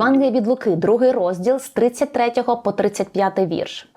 Євангелія від Луки, другий розділ з 33 по 35 вірш.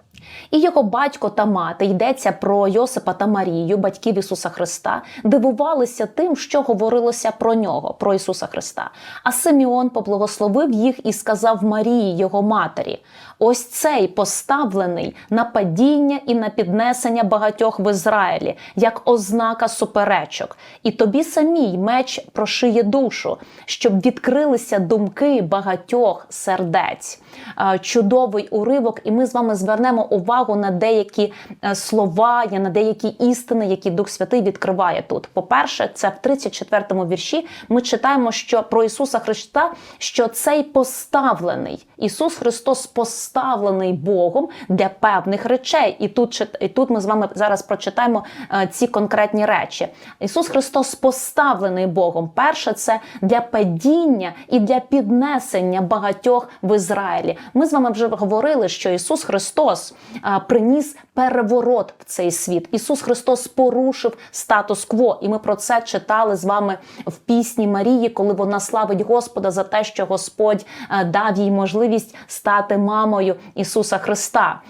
І його батько та мати йдеться про Йосипа та Марію, батьків Ісуса Христа, дивувалися тим, що говорилося про нього, про Ісуса Христа. А Симеон поблагословив їх і сказав Марії, його матері: ось цей поставлений на падіння і на піднесення багатьох в Ізраїлі, як ознака суперечок. І тобі самій меч прошиє душу, щоб відкрилися думки багатьох сердець. Е, Чудовий уривок, і ми з вами звернемо увагу на деякі е, слова, на деякі істини, які Дух Святий відкриває тут. По-перше, це в 34-му вірші ми читаємо, що про Ісуса Христа, що цей поставлений Ісус Христос поставлений Богом для певних речей. І тут і тут ми з вами зараз прочитаємо е, ці конкретні речі. Ісус Христос поставлений Богом. Перше, це для падіння і для піднесення багатьох в Ізраїлі. Ми з вами вже говорили, що Ісус Христос приніс переворот в цей світ. Ісус Христос порушив статус-кво, і ми про це читали з вами в пісні Марії, коли вона славить Господа за те, що Господь дав їй можливість стати мамою Ісуса Христа.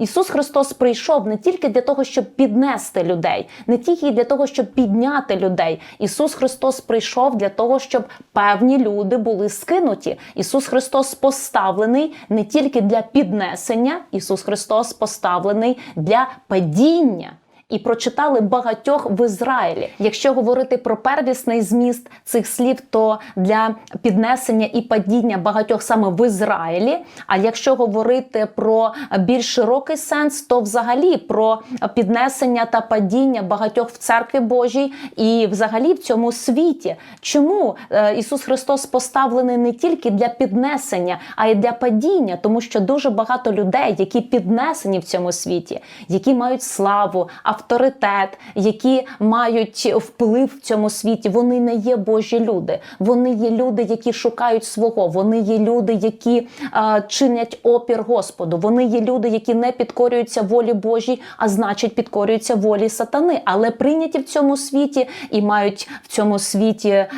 Ісус Христос прийшов не тільки для того, щоб піднести людей, не тільки для того, щоб підняти людей. Ісус Христос прийшов для того, щоб певні люди були скинуті. Ісус Христос поставлений не тільки для піднесення, Ісус Христос поставлений для падіння. І прочитали багатьох в Ізраїлі. Якщо говорити про первісний зміст цих слів, то для піднесення і падіння багатьох саме в Ізраїлі. А якщо говорити про більш широкий сенс, то взагалі про піднесення та падіння багатьох в церкві Божій і взагалі в цьому світі. Чому е, Ісус Христос поставлений не тільки для піднесення, а й для падіння, тому що дуже багато людей, які піднесені в цьому світі, які мають славу, авторитет, які мають вплив в цьому світі, вони не є Божі люди. Вони є люди, які шукають свого. Вони є люди, які е, чинять опір Господу. Вони є люди, які не підкорюються волі Божій, а значить підкорюються волі сатани, але прийняті в цьому світі і мають в цьому світі е,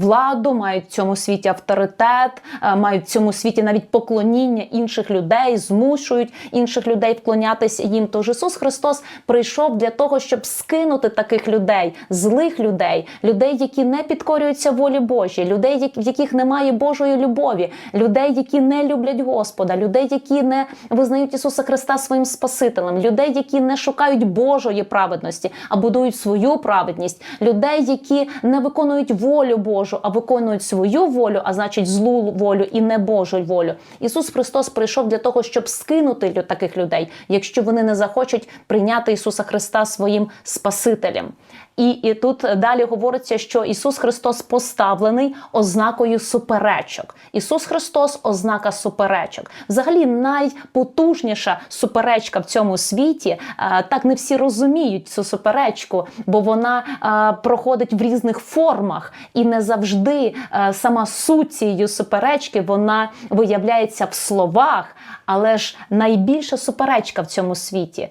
владу, мають в цьому світі авторитет, е, мають в цьому світі навіть поклоніння інших людей, змушують інших людей вклонятися їм. Тож Ісус Христос прийшов для того, щоб скинути таких людей, злих людей, людей, які не підкорюються волі Божій, людей, в яких немає Божої любові, людей, які не люблять Господа, людей, які не визнають Ісуса Христа своїм Спасителем, людей, які не шукають Божої праведності, а будують свою праведність, людей, які не виконують волю Божу, а виконують свою волю, а значить злу волю і не Божу волю. Ісус Христос прийшов для того, щоб скинути таких людей, якщо вони не захочуть прийняти Ісуса Христа своїм Спасителем. І, і тут далі говориться, що Ісус Христос поставлений ознакою суперечок. Ісус Христос ознака суперечок. Взагалі, найпотужніша суперечка в цьому світі. е, Так не всі розуміють цю суперечку, бо вона е, проходить в різних формах, і не завжди е, сама суть цієї суперечки вона виявляється в словах, але ж найбільша суперечка в цьому світі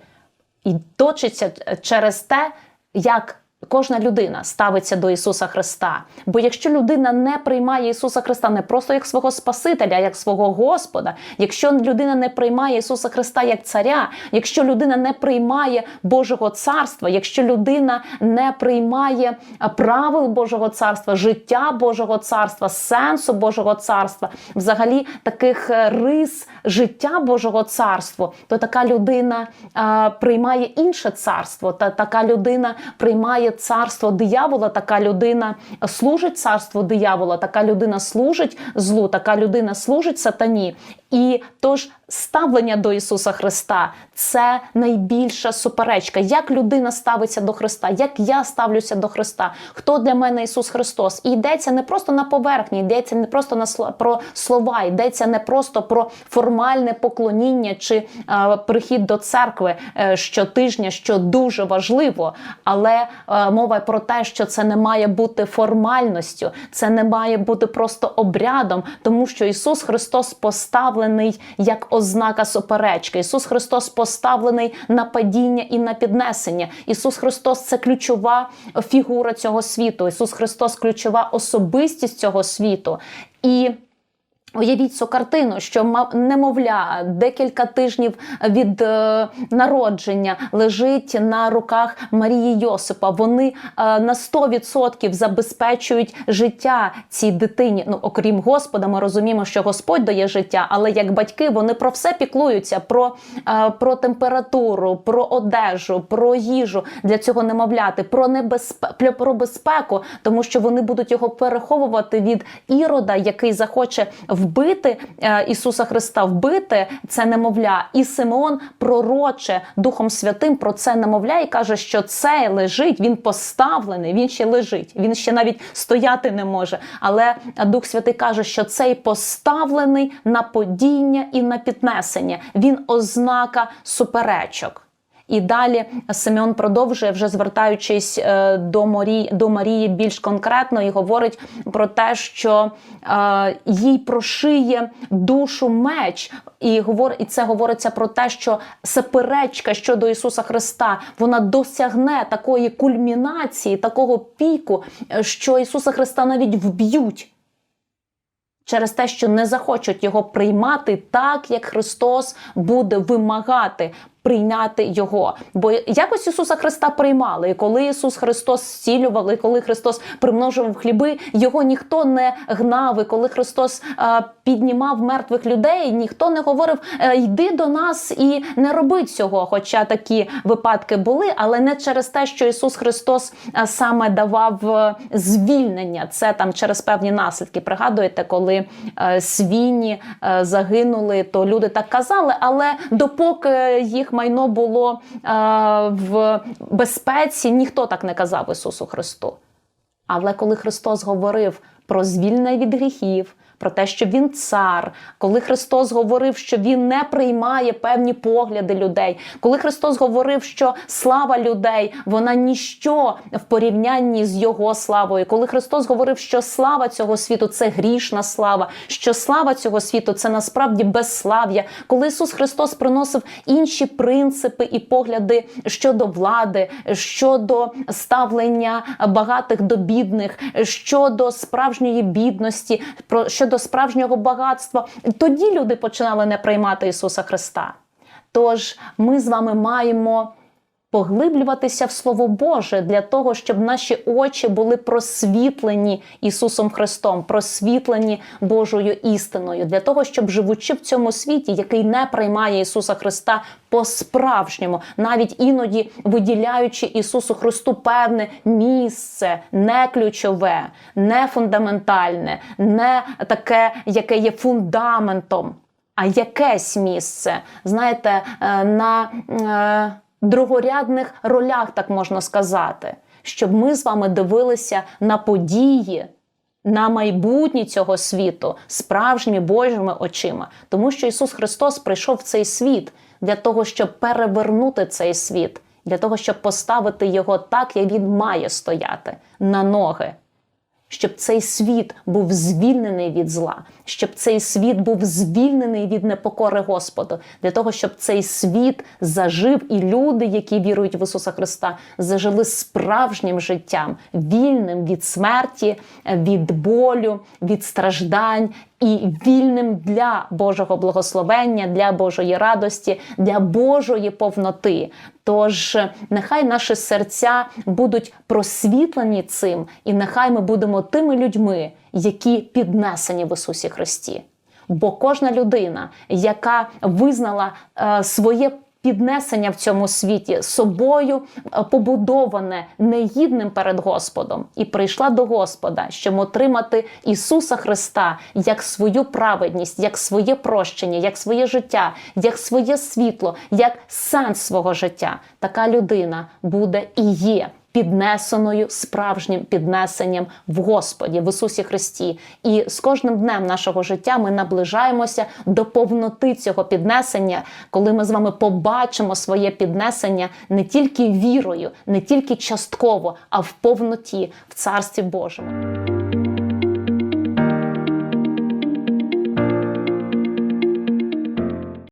і точиться через те, як кожна людина ставиться до Ісуса Христа. Бо якщо людина не приймає Ісуса Христа не просто як свого Спасителя, а як свого Господа, якщо людина не приймає Ісуса Христа як царя, якщо людина не приймає Божого царства, якщо людина не приймає правил Божого царства, життя Божого царства, сенсу Божого царства, взагалі таких е, рис життя Божого царства, то така людина приймає інше царство, та така людина приймає царство диявола, така людина служить царству диявола, така людина служить злу, така людина служить сатані. І тож ставлення до Ісуса Христа це найбільша суперечка. Як людина ставиться до Христа, як я ставлюся до Христа, хто для мене Ісус Христос? І йдеться не просто на поверхні, йдеться не просто на про слова, йдеться не просто про формальне поклоніння чи е, прихід до церкви е, щотижня, що дуже важливо, але е, мова про те, що це не має бути формальністю, це не має бути просто обрядом, тому що Ісус Христос поставлений як ознака суперечки. Ісус Христос поставлений на падіння і на піднесення. Ісус Христос це ключова фігура цього світу. Ісус Христос ключова особистість цього світу. І Уявіть цю картину, що немовля декілька тижнів від е, народження лежить на руках Марії Йосипа. Вони е, на 100% забезпечують життя цій дитині. Ну, окрім Господа, ми розуміємо, що Господь дає життя, але як батьки вони про все піклуються: про, е, про температуру, про одежу, про їжу для цього немовляти, про небезпе... про безпеку, тому що вони будуть його переховувати від ірода, який захоче вбити е, Ісуса Христа, вбити це немовля. І Симеон пророче Духом Святим про це немовля і каже, що це лежить, він поставлений, він ще лежить, він ще навіть стояти не може. Але Дух Святий каже, що цей поставлений на подіння і на піднесення. Він ознака суперечок. І далі Симеон продовжує, вже звертаючись е, до Марії, до Марії більш конкретно, і говорить про те, що е, їй прошиє душу меч, і говор, і це говориться про те, що суперечка щодо Ісуса Христа вона досягне такої кульмінації, такого піку, е, що Ісуса Христа навіть вб'ють через те, що не захочуть його приймати так, як Христос буде вимагати. Прийняти його, бо якось Ісуса Христа приймали, і коли Ісус Христос зцілював, коли Христос примножував хліби, його ніхто не гнав. І коли Христос е, піднімав мертвих людей, ніхто не говорив е, йди до нас і не роби цього. Хоча такі випадки були, але не через те, що Ісус Христос саме давав е, звільнення. Це там через певні наслідки. Пригадуєте, коли е, свині е, загинули, то люди так казали, але допоки їх майно було е, в безпеці, ніхто так не казав Ісусу Христу. Але коли Христос говорив про звільнення від гріхів, про те, що він цар, коли Христос говорив, що він не приймає певні погляди людей, коли Христос говорив, що слава людей вона ніщо в порівнянні з його славою, коли Христос говорив, що слава цього світу це грішна слава, що слава цього світу це насправді безслав'я, коли Ісус Христос приносив інші принципи і погляди щодо влади, щодо ставлення багатих до бідних, щодо справжньої бідності, про щодо справжнього багатства, тоді люди починали не приймати Ісуса Христа. Тож ми з вами маємо поглиблюватися в Слово Боже для того, щоб наші очі були просвітлені Ісусом Христом, просвітлені Божою істиною, для того, щоб живучи в цьому світі, який не приймає Ісуса Христа по-справжньому, навіть іноді виділяючи Ісусу Христу певне місце, не ключове, не фундаментальне, не таке, яке є фундаментом. А якесь місце, знаєте, е, на е, другорядних ролях, так можна сказати, щоб ми з вами дивилися на події, на майбутнє цього світу справжніми Божими очима, тому що Ісус Христос прийшов в цей світ для того, щоб перевернути цей світ, для того, щоб поставити його так, як він має стояти на ноги. Щоб цей світ був звільнений від зла, щоб цей світ був звільнений від непокори Господу, для того, щоб цей світ зажив, і люди, які вірують в Ісуса Христа, зажили справжнім життям, вільним від смерті, від болю, від страждань і вільним для Божого благословення, для Божої радості, для Божої повноти. Тож нехай наші серця будуть просвітлені цим, і нехай ми будемо тими людьми, які піднесені в Ісусі Христі. Бо кожна людина, яка визнала е, своє піднесення в цьому світі собою е, побудоване негідним перед Господом, і прийшла до Господа, щоб отримати Ісуса Христа як свою праведність, як своє прощення, як своє життя, як своє світло, як сенс свого життя. Така людина буде і є піднесеною справжнім піднесенням в Господі, в Ісусі Христі. І з кожним днем нашого життя ми наближаємося до повноти цього піднесення, коли ми з вами побачимо своє піднесення не тільки вірою, не тільки частково, а в повноті в Царстві Божому.